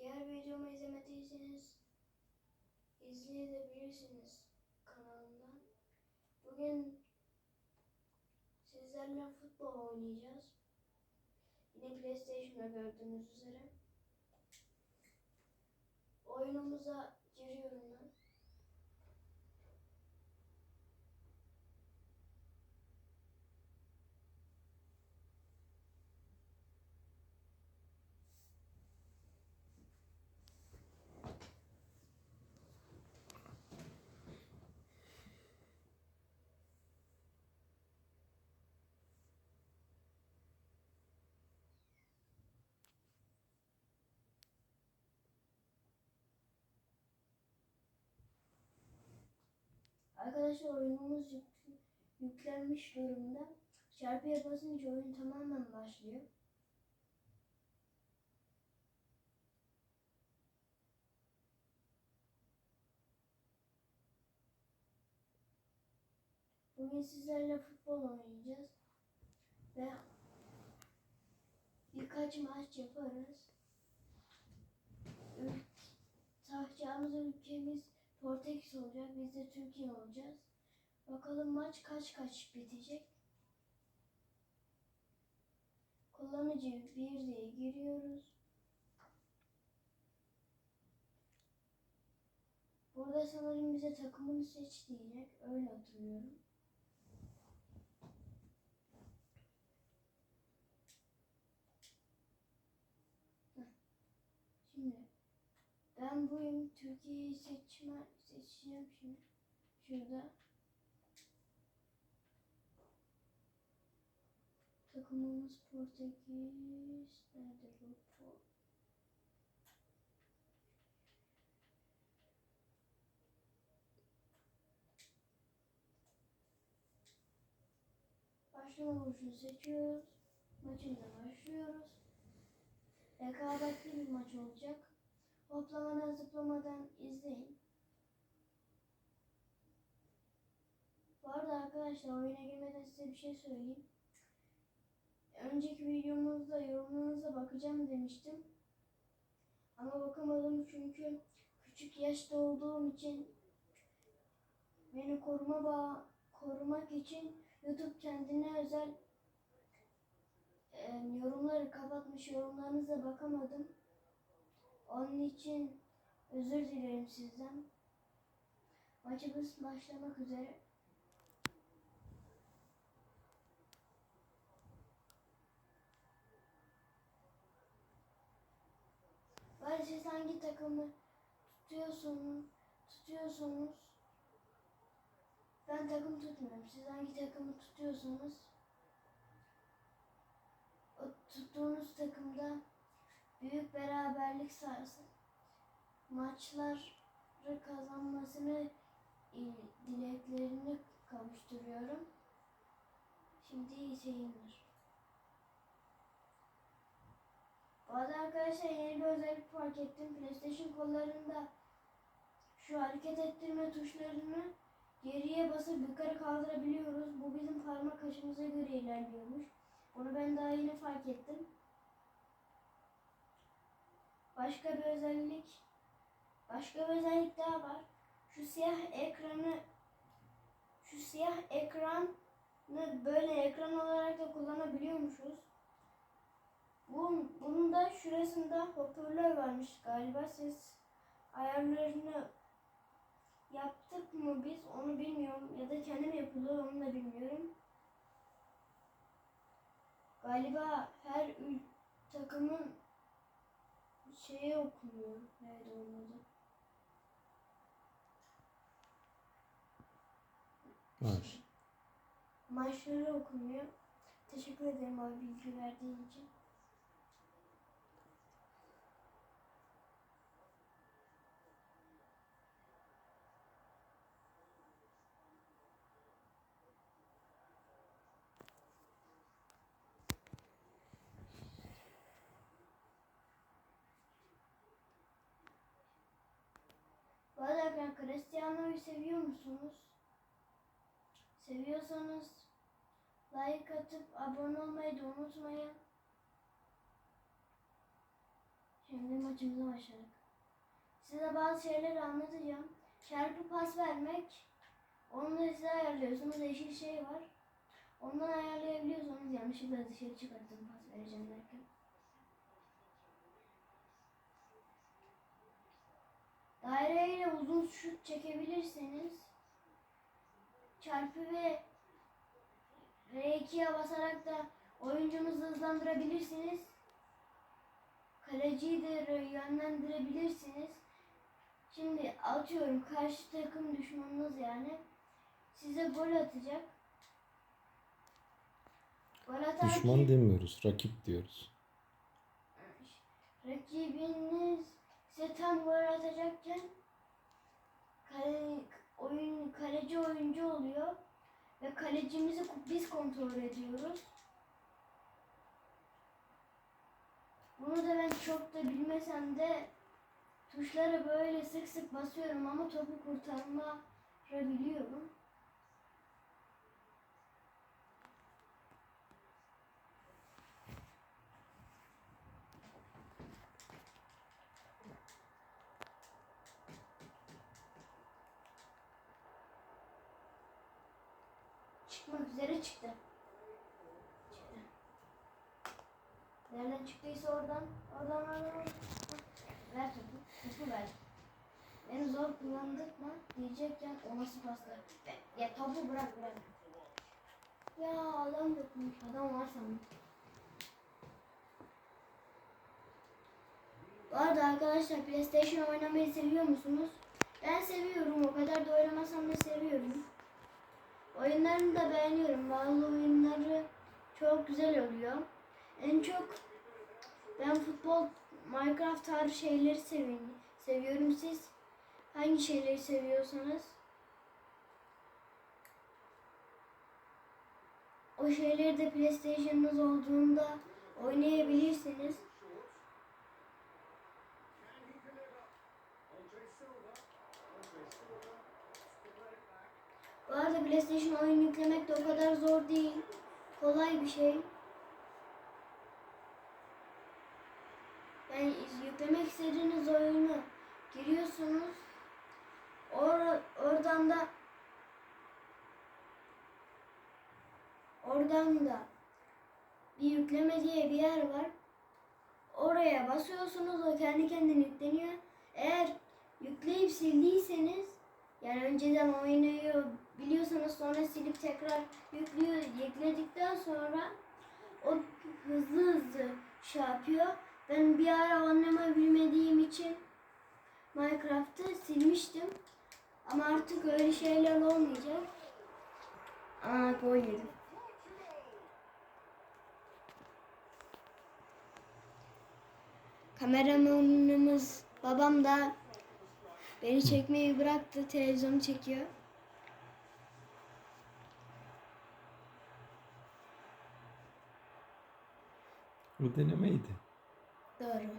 Diğer videomu izlemediyseniz izleyebilirsiniz kanalımdan. Bugün sizlerle futbol oynayacağız. Yine PlayStation'da gördüğünüz üzere. Oyunumuza giriyorum ben. Arkadaşlar oyunumuz yük- yüklenmiş durumda. Çarpıya basınca oyun tamamen başlıyor. Bugün sizlerle futbol oynayacağız. Ve birkaç maç yaparız. Ül- Sahacağımız ülkemiz Portekiz olacak. Biz de Türkiye olacağız. Bakalım maç kaç kaç bitecek. Kullanıcı bir diye giriyoruz. Burada sanırım bize takımını seç diyecek. Öyle hatırlıyorum. Şimdi ben bugün Türkiye'yi şimdi. Şurada. Takımımız Portekiz. Nerede bu? Başlama vuruşunu seçiyoruz. Maçımıza başlıyoruz. Rekabetli bir maç olacak. Hoplamadan zıplamadan izleyin. Bu arada arkadaşlar oyuna girmeden size bir şey söyleyeyim. Önceki videomuzda yorumlarınıza bakacağım demiştim. Ama bakamadım çünkü küçük yaşta olduğum için beni koruma bağ korumak için YouTube kendine özel e, yorumları kapatmış yorumlarınıza bakamadım. Onun için özür dilerim sizden. Maçımız başlamak üzere. Bari siz hangi takımı tutuyorsunuz, tutuyorsunuz. Ben takım tutmuyorum. Siz hangi takımı tutuyorsunuz? O tuttuğunuz takımda büyük beraberlik sarsın. Maçları kazanmasını e, dileklerini kavuşturuyorum. Şimdi iyi seyirler. Bu arkadaşlar yeni bir özellik fark ettim. PlayStation kollarında şu hareket ettirme tuşlarını geriye basıp yukarı kaldırabiliyoruz. Bu bizim parmak açımıza göre ilerliyormuş. Bunu ben daha yeni fark ettim. Başka bir özellik başka bir özellik daha var. Şu siyah ekranı şu siyah ekranı böyle ekran olarak da kullanabiliyormuşuz. Bu, bunun da şurasında hoparlör varmış galiba. Ses ayarlarını yaptık mı biz onu bilmiyorum. Ya da kendim yapılıyor onu da bilmiyorum. Galiba her ül- takımın şeyi okunuyor. Nerede olmadı? Var. Maçları okunuyor. Teşekkür ederim abi bilgi verdiğin için. Bu arada Cristiano'yu seviyor musunuz? Seviyorsanız like atıp abone olmayı da unutmayın. Şimdi maçımıza başladık. Size bazı şeyleri anlatacağım. Çarpı pas vermek. Onu da size ayarlıyorsunuz. Yeşil şey var. Ondan ayarlayabiliyorsanız yanlışlıkla dışarı çıkarttım pas vereceğim derken. Daireyle uzun şut çekebilirseniz çarpı ve R2'ye basarak da oyuncunuzu hızlandırabilirsiniz. Kaleciyi de yönlendirebilirsiniz. Şimdi atıyorum karşı takım düşmanınız yani size gol atacak. Gol atarken Düşman demiyoruz, rakip diyoruz. rakibiniz size tam gol atacakken kale, oyun kaleci oyuncu oluyor ve kalecimizi biz kontrol ediyoruz. Bunu da ben çok da bilmesem de tuşlara böyle sık sık basıyorum ama topu kurtarmayabiliyorum. Çıkmak üzere çıktı. Çıktı. Nereden çıktıysa oradan, oradan, oradan. oradan. Ver topu, topu ver. Beni zor kullandırma diyecekken o nasıl pasla. Ya topu bırak bırak. Ya adam yokmuş, adam var sandım. Bu arada arkadaşlar PlayStation oynamayı seviyor musunuz? Ben seviyorum, o kadar da oynamasam da seviyorum. Oyunlarını da beğeniyorum. Bazı oyunları çok güzel oluyor. En çok ben futbol, Minecraft tarzı şeyleri seviyorum. Seviyorum siz hangi şeyleri seviyorsanız o şeyleri de PlayStation'ınız olduğunda oynayabilirsiniz. Bu arada PlayStation oyun yüklemek de o kadar zor değil. Kolay bir şey. Yani yüklemek istediğiniz oyunu giriyorsunuz. Or oradan da oradan da bir yükleme diye bir yer var. Oraya basıyorsunuz o kendi kendine yükleniyor. Eğer yükleyip sildiyseniz yani önceden oynuyor biliyorsanız sonra silip tekrar yüklüyor yükledikten sonra o hızlı hızlı şey yapıyor. Ben bir ara oynama bilmediğim için Minecraft'ı silmiştim. Ama artık öyle şeyler olmayacak. Aa gol yedim. Kameramanımız babam da beni çekmeyi bıraktı. Televizyonu çekiyor. O denemeydi. Doğru.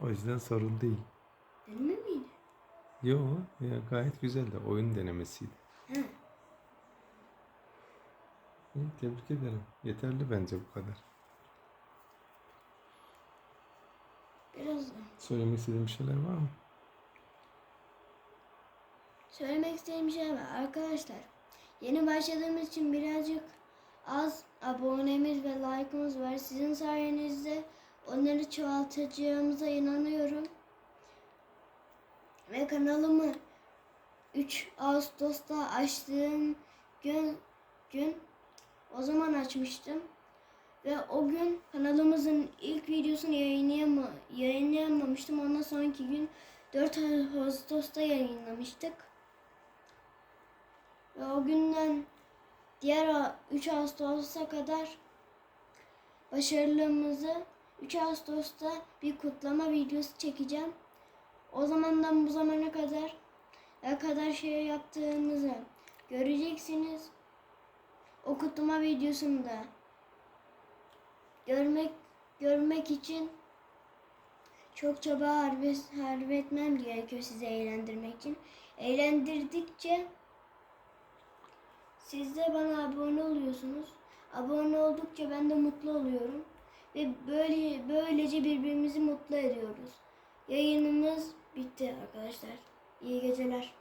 O yüzden sorun değil. Deneme miydi? Yo, ya gayet güzeldi. Oyun denemesiydi. He. İyi, tebrik ederim. Yeterli bence bu kadar. Biraz Söylemek istediğin bir şeyler var mı? Söylemek istediğim şey var arkadaşlar. Yeni başladığımız için birazcık az abonemiz ve like'ımız var. Sizin sayenizde onları çoğaltacağımıza inanıyorum. Ve kanalımı 3 Ağustos'ta açtığım gün gün o zaman açmıştım. Ve o gün kanalımızın ilk videosunu yayınlayama, yayınlayamamıştım. Ondan sonraki gün 4 Ağustos'ta yayınlamıştık. Ve o günden diğer 3 Ağustos'a kadar başarılığımızı 3 Ağustos'ta bir kutlama videosu çekeceğim. O zamandan bu zamana kadar ne kadar şey yaptığımızı göreceksiniz. O kutlama videosunda görmek görmek için çok çaba harbe- harp etmem gerekiyor sizi eğlendirmek için. Eğlendirdikçe siz de bana abone oluyorsunuz. Abone oldukça ben de mutlu oluyorum. ve böyle böylece birbirimizi mutlu ediyoruz. Yayınımız bitti arkadaşlar. İyi geceler.